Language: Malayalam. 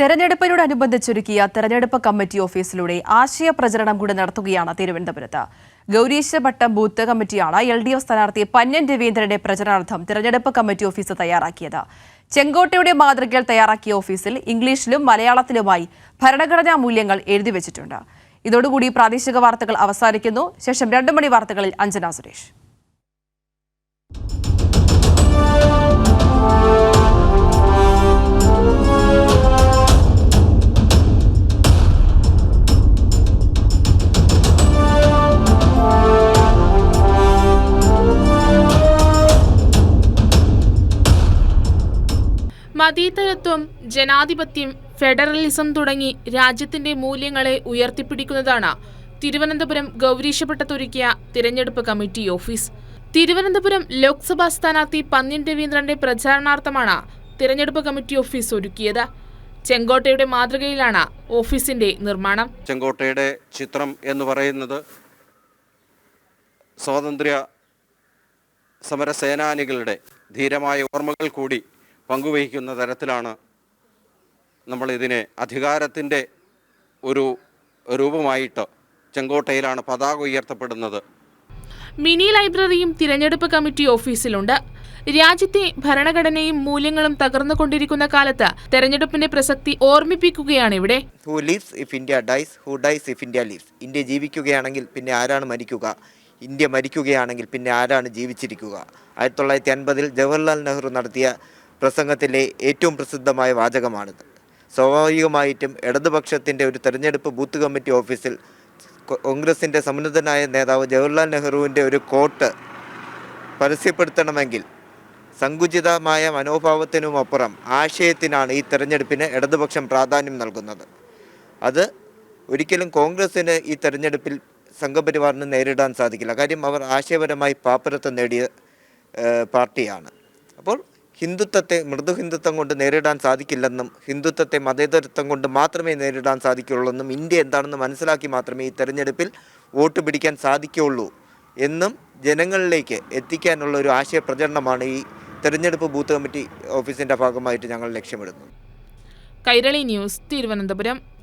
തെരഞ്ഞെടുപ്പിനോടനുബന്ധിച്ചൊരുക്കിയ തെരഞ്ഞെടുപ്പ് കമ്മിറ്റി ഓഫീസിലൂടെ ആശയ പ്രചരണം കൂടി നടത്തുകയാണ് തിരുവനന്തപുരത്ത്. ഗൗരീശഭട്ടം ബൂത്ത് കമ്മിറ്റിയാണ് എൽ ഡി എഫ് സ്ഥാനാർത്ഥി പന്യൻ രവീന്ദ്രന്റെ പ്രചരണാർത്ഥം തെരഞ്ഞെടുപ്പ് കമ്മിറ്റി ഓഫീസ് തയ്യാറാക്കിയത്. ചെങ്കോട്ടയുടെ മാതൃകയിൽ തയ്യാറാക്കിയ ഓഫീസിൽ ഇംഗ്ലീഷിലും മലയാളത്തിലുമായി ഭരണഘടനാ മൂല്യങ്ങൾ എഴുതി വെച്ചിട്ടുണ്ട്. ഇതോടുകൂടി പ്രാദേശിക വാർത്തകൾ അവസാനിക്കുന്നു. ശേഷം രണ്ടു മണി വാർത്തകളിൽ അഞ്ജന സുരേഷ്. മതേതരത്വം ജനാധിപത്യം ഫെഡറലിസം തുടങ്ങി രാജ്യത്തിന്റെ മൂല്യങ്ങളെ ഉയർത്തിപ്പിടിക്കുന്നതാണ് തിരുവനന്തപുരം ഗൗരീശപട്ടത്തൊരുക്കിയ തിരഞ്ഞെടുപ്പ് കമ്മിറ്റി ഓഫീസ്. തിരുവനന്തപുരം ലോക്സഭാ സ്ഥാനാർത്ഥി പന്ന്യൻ രവീന്ദ്രന്റെ പ്രചാരണാർത്ഥമാണ് തിരഞ്ഞെടുപ്പ് കമ്മിറ്റി ഓഫീസ് ഒരുക്കിയത്. ചെങ്കോട്ടയുടെ മാതൃകയിലാണ് ഓഫീസിന്റെ നിർമ്മാണം. ചെങ്കോട്ടയുടെ ചിത്രം എന്ന് പറയുന്നത് സ്വാതന്ത്ര്യ സമരസേനാനികളുടെ ധീരമായ ഓർമ്മകൾ കൂടി പങ്കുവഹിക്കുന്ന തരത്തിലാണ് നമ്മൾ ഇതിനെ അധികാരത്തിന്റെ ഒരു രൂപമായിട്ട് ചെങ്കോട്ടയിലാണ് പതാക ഉയർത്തപ്പെടുന്നത്. മിനി ലൈബ്രറിയും തിരഞ്ഞെടുപ്പ് കമ്മിറ്റി ഓഫീസിലുണ്ട്. രാജ്യത്തെ ഭരണഘടനയും മൂല്യങ്ങളും തകർന്നുകൊണ്ടിരിക്കുന്ന കാലത്ത് തെരഞ്ഞെടുപ്പിന്റെ പ്രസക്തി ഓർമ്മിപ്പിക്കുകയാണ് ഇവിടെ. Who lives if India dies who dies if India lives India ജീവിക്കുകയാണെങ്കിൽ പിന്നെ ആരാണ് മരിക്കുക? ഇന്ത്യ മരിക്കുകയാണെങ്കിൽ പിന്നെ ആരാണ് ജീവിച്ചിരിക്കുക? ആയിരത്തി തൊള്ളായിരത്തി അൻപതിൽ ജവഹർലാൽ നെഹ്റു നടത്തിയ പ്രസംഗത്തിലെ ഏറ്റവും പ്രസിദ്ധമായ വാചകമാണിത്. സ്വാഭാവികമായിട്ടും ഇടതുപക്ഷത്തിന്റെ ഒരു തെരഞ്ഞെടുപ്പ് ബൂത്ത് കമ്മിറ്റി ഓഫീസിൽ കോൺഗ്രസിന്റെ സമുന്നതനായ നേതാവ് ജവഹർലാൽ നെഹ്റുവിന്റെ ഒരു കോട്ട് പരസ്യപ്പെടുത്തണമെങ്കിൽ സങ്കുചിതമായ മനോഭാവത്തിനുമപ്പുറം ആശയത്തിനാണ് ഈ തെരഞ്ഞെടുപ്പിന് ഇടതുപക്ഷം പ്രാധാന്യം നൽകുന്നത്. അത് ഒരിക്കലും കോൺഗ്രസ്സിന് ഈ തെരഞ്ഞെടുപ്പിൽ സംഘപരിവാറിന് നേരിടാൻ സാധിക്കില്ല. കാര്യം അവർ ആശയപരമായി പാപ്പരത്വം നേടിയ പാർട്ടിയാണ്. അപ്പോൾ ഹിന്ദുത്വത്തെ മൃദു ഹിന്ദുത്വം കൊണ്ട് നേരിടാൻ സാധിക്കില്ലെന്നും ഹിന്ദുത്വത്തെ മതേതരത്വം കൊണ്ട് മാത്രമേ നേരിടാൻ സാധിക്കുള്ളൂ എന്നും ഇന്ത്യ എന്താണെന്ന് മനസ്സിലാക്കി മാത്രമേ ഈ തെരഞ്ഞെടുപ്പിൽ വോട്ട് പിടിക്കാൻ സാധിക്കുകയുള്ളൂ എന്നും ജനങ്ങളിലേക്ക് എത്തിക്കാനുള്ള ഒരു ആശയ പ്രചരണമാണ് ഈ തെരഞ്ഞെടുപ്പ് ബൂത്ത് കമ്മിറ്റി ഓഫീസിന്റെ ഭാഗമായിട്ട് ഞങ്ങൾ ലക്ഷ്യമിടുന്നത്. കൈരളി ന്യൂസ് തിരുവനന്തപുരം.